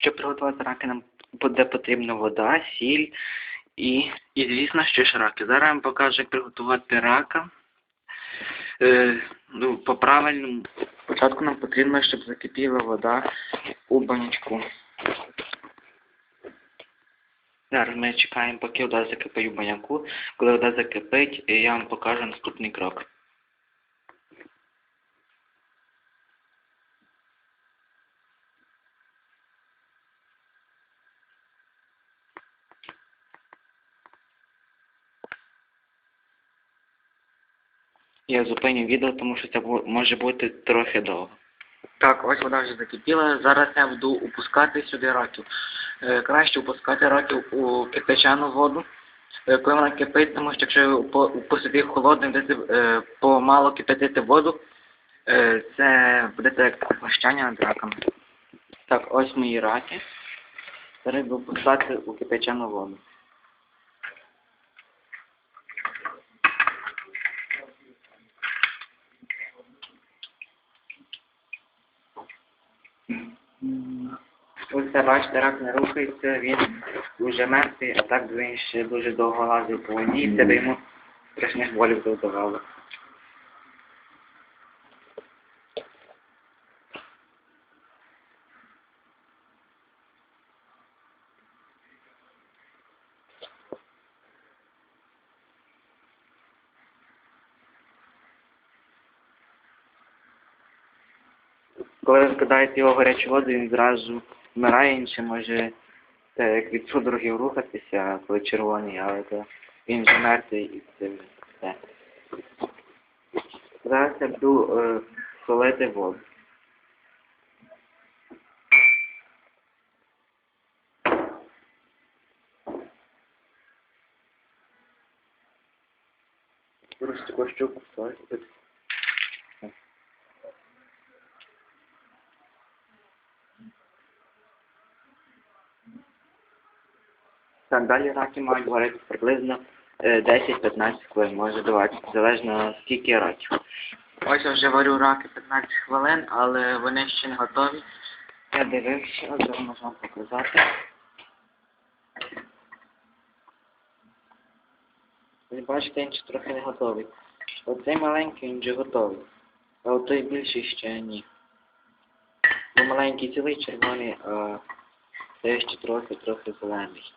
Щоб приготувати раки, нам буде потрібна вода, сіль і, і звісно, що ж раки. Зараз я вам покажу, як приготувати рака. Е, ну, по правильному. Спочатку нам потрібно, щоб закипіла вода у банячку. Зараз ми чекаємо, поки вода закипить у баняку. Коли вода закипить, я вам покажу наступний крок. Я зупиню відео, тому що це може бути трохи довго. Так, ось вода вже закипіла. Зараз я буду опускати сюди раків. Е, краще опускати раків у кипячану воду. Е, коли вона кипить, тому що якщо опустити холодним, будете е, помало кипятити воду, е, це буде як пригощання над раками. Так, ось мої раки. Зараз буду опускати у кипячану воду. Ось це бачите, рак не рухається, він дуже мертвий, а так він ще дуже довго лазив по воді, і це би йому страшних болів завдавало. Коли ви вкидаєте його гарячу воду, він зразу вмирає, ще може це, як від судорогів рухатися, коли червоний, але то він вже мертвий і це все. Зараз я буду е, солити воду. Просто щуку солити. Так, далі раки мають варити приблизно е, 10-15 хвилин, може 20, залежно скільки раків. Ось я вже варю раки 15 хвилин, але вони ще не готові. Я дивився, зараз можу вам показати. Ви бачите, він ще трохи не готовий. Оцей маленький він вже готовий, а от той більший ще ні. Бо маленький цілий червоний, а цей ще трохи-трохи зелений.